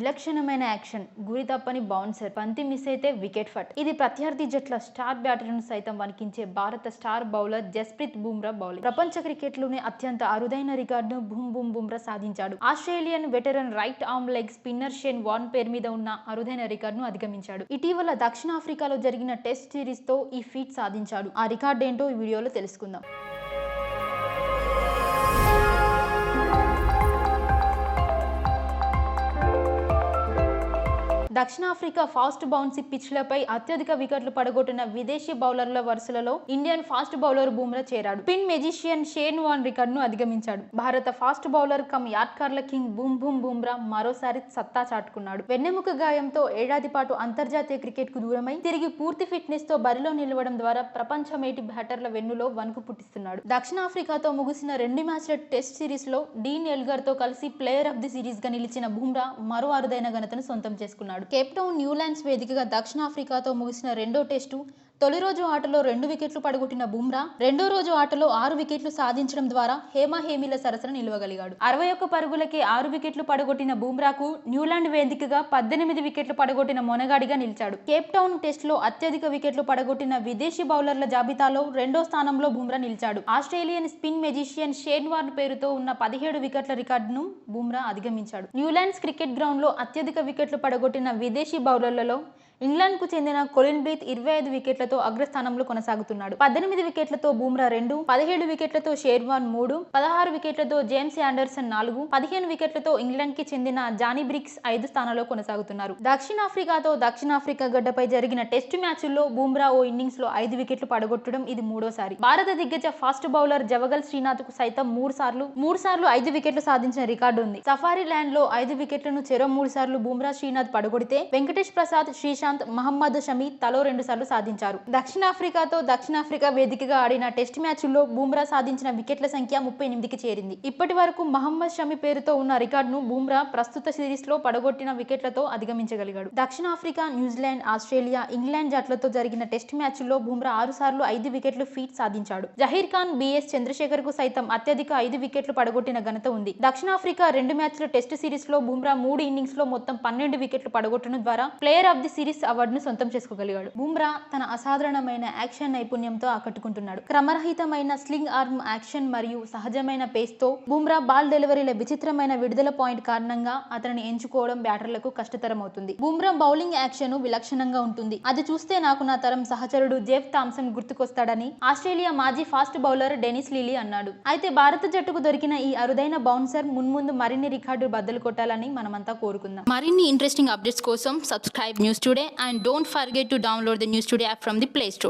విలక్షణమైన యాక్షన్. గురి తప్పని బౌన్సర్. బంతి మిస్ అయితే వికెట్ ఫట్. ఇది ప్రత్యర్థి జట్ల స్టార్ బ్యాటర్ను సైతం వణికించే భారత star bowler Jasprit Bumrah bowling. ప్రపంచ క్రికెట్లోనే అత్యంత అరుదైన రికార్డును బూమ్ బూమ్ బుమ్రా సాధించాడు. Australian veteran right arm leg spinner Shane Warne పేరు మీద ఉన్న అరుదైన రికార్డును అధిగమించాడు. ఇటీవల దక్షిణాఫ్రికాలో జరిగిన టెస్ట్ సిరీస్తో ఈ ఫీట్ సాధించాడు. ఆ రికార్డ్ ఏంటో ఈ వీడియోలో తెలుసుకుందాం. దక్షిణాఫ్రికా ఫాస్ట్ బౌన్సీ పిచ్లపై అత్యధిక వికెట్లు పడగొట్టిన విదేశీ బౌలర్ల వరుసలలో ఇండియన్ ఫాస్ట్ బౌలర్ బూమ్రా చేరాడు. పిన్ మెజిషియన్ షేన్ వాన్ రికార్డును అధిగమించాడు. భారత ఫాస్ట్ బౌలర్ కమ్ యార్కర్ల కింగ్ బూమ్ బూమ్ బూమ్రా మరోసారి సత్తా చాటుకున్నాడు. వెన్నెముక గాయంతో ఏడాది పాటు అంతర్జాతీయ క్రికెట్కు దూరమై తిరిగి పూర్తి ఫిట్నెస్తో బరిలో నిలవడం ద్వారా ప్రపంచ మేటి బ్యాటర్ల వెన్నులో వణుకు పుట్టిస్తున్నాడు. దక్షిణాఫ్రికాతో ముగిసిన రెండు మ్యాచ్ల టెస్ట్ సిరీస్లో డీన్ ఎల్గర్తో కలిసి ప్లేయర్ ఆఫ్ ది సిరీస్గా నిలిచిన బుమ్రా మరో అరుదైన ఘనతను సొంతం చేసుకున్నాడు. కేప్ టౌన్ న్యూలాండ్స్ వేదికగా దక్షిణాఫ్రికాతో ముగిసిన రెండో టెస్టు తొలి రోజు ఆటలో రెండు వికెట్లు పడగొట్టిన బుమ్రా రెండో రోజు ఆటలో ఆరు వికెట్లు సాధించడం ద్వారా హేమ సరసన నిలవగలిగాడు. అరవై ఒక్క పరుగులకే ఆరు వికెట్లు పడగొట్టిన బుమ్రాకు న్యూలాండ్ వేదికగా పద్దెనిమిది వికెట్లు పడగొట్టిన మొనగాడిగా నిలిచాడు. కేప్ టౌన్ టెస్ట్లో అత్యధిక వికెట్లు పడగొట్టిన విదేశీ బౌలర్ల జాబితాలో రెండో స్థానంలో బుమ్రా నిలిచాడు. Australian spin magician Shane Warne పేరుతో ఉన్న పదిహేడు వికెట్ల రికార్డును బుమ్రా అధిగమించాడు. న్యూలాండ్స్ క్రికెట్ గ్రౌండ్లో అత్యధిక వికెట్లు పడగొట్టిన విదేశీ బౌలర్లలో ఇంగ్లాండ్కు చెందిన కొలిన్ బ్రీత్ ఇరవై ఐదు వికెట్లతో అగ్రస్థానంలో కొనసాగుతున్నాడు. పద్దెనిమిది వికెట్లతో బూమ్రా రెండు పదిహేడు వికెట్లతో షేర్వాన్ మూడు పదహారు వికెట్లతో జేమ్స్ యాండర్సన్ నాలుగు పదిహేను వికెట్లతో ఇంగ్లాండ్కి చెందిన జానీ బ్రిక్స్ ఐదు స్థానాల్లో కొనసాగుతున్నారు. దక్షిణాఫ్రికాతో దక్షిణాఫ్రికా గడ్డపై జరిగిన టెస్టు మ్యాచ్ల్లో బూమ్రా ఓ ఇన్నింగ్స్లో ఐదు వికెట్లు పడగొట్టడం ఇది మూడోసారి. భారత దిగ్గజ ఫాస్ట్ బౌలర్ జవగల్ శ్రీనాథ్కు సైతం మూడు సార్లు మూడు సార్లు ఐదు వికెట్లు సాధించిన రికార్డు ఉంది సఫారీ ల్యాండ్లో ఐదు వికెట్లను చెరో మూడు సార్లు బూమ్రా శ్రీనాథ్ పడగొడితే వెంకటేష్ ప్రసాద్ శ్రీశాంత్ మహమ్మద్ షమీ తలో రెండు సార్లు సాధించారు. దక్షిణాఫ్రికాతో దక్షిణాఫ్రికా వేదికగా ఆడిన టెస్ట్ మ్యాచ్ల్లో బూమ్రా సాధించిన వికెట్ల సంఖ్య ముప్పై ఎనిమిదికి చేరింది. ఇప్పటి వరకు మహమ్మద్ షమి పేరుతో ఉన్న రికార్డును బూమ్రా ప్రస్తుత సిరీస్లో పడగొట్టిన వికెట్లతో అధిగమించగలిగాడు. దక్షిణాఫ్రికా న్యూజిలాండ్ ఆస్ట్రేలియా ఇంగ్లాండ్ జట్లతో జరిగిన టెస్ట్ మ్యాచ్ల్లో బూమ్రా ఆరు సార్లు ఐదు వికెట్లు ఫీట్ సాధించాడు. జహీర్ ఖాన్ బిఎస్ చంద్రశేఖర్కు సైతం అత్యధిక ఐదు వికెట్లు పడగొట్టిన ఘనత ఉంది. దక్షిణాఫ్రికా రెండు మ్యాచ్ల టెస్ట్ సిరీస్లో బూమ్రా మూడు ఇన్నింగ్స్లో మొత్తం పన్నెండు వికెట్లు పడగొట్టడం ద్వారా ప్లేయర్ ఆఫ్ ది సిరీస్ అవార్డును సొంతం చేసుకోగలిగాడు. బూమ్రా తన అసాధారణమైన యాక్షన్ నైపుణ్యంతో ఆకట్టుకుంటున్నాడు. క్రమరహితమైన స్లింగ్ ఆర్మ్ యాక్షన్ మరియు సహజమైన పేస్తో బుమ్రా బాల్ డెలివరీల విచిత్రమైన విడుదల పాయింట్ కారణంగా అతనిని ఎంచుకోవడం బ్యాటర్లకు కష్టతరం అవుతుంది బూమ్రా బౌలింగ్ యాక్షన్ విలక్షణంగా ఉంటుంది. అది చూస్తే నాకు నా తరం సహచరుడు జేఫ్ థామ్సన్ గుర్తుకొస్తాడని ఆస్ట్రేలియా మాజీ ఫాస్ట్ బౌలర్ డెనిస్ లీలీ అన్నాడు. అయితే భారత జట్టుకు దొరికిన ఈ అరుదైన బౌన్సర్ మున్ముందు మరిన్ని రికార్డు బద్దలు కొట్టాలని మనమంతా కోరుకుందాం. మరిన్ని ఇంట్రెస్టింగ్ అప్డేట్స్ కోసం subscribe news today and don't forget to download the News Today app from the Play Store.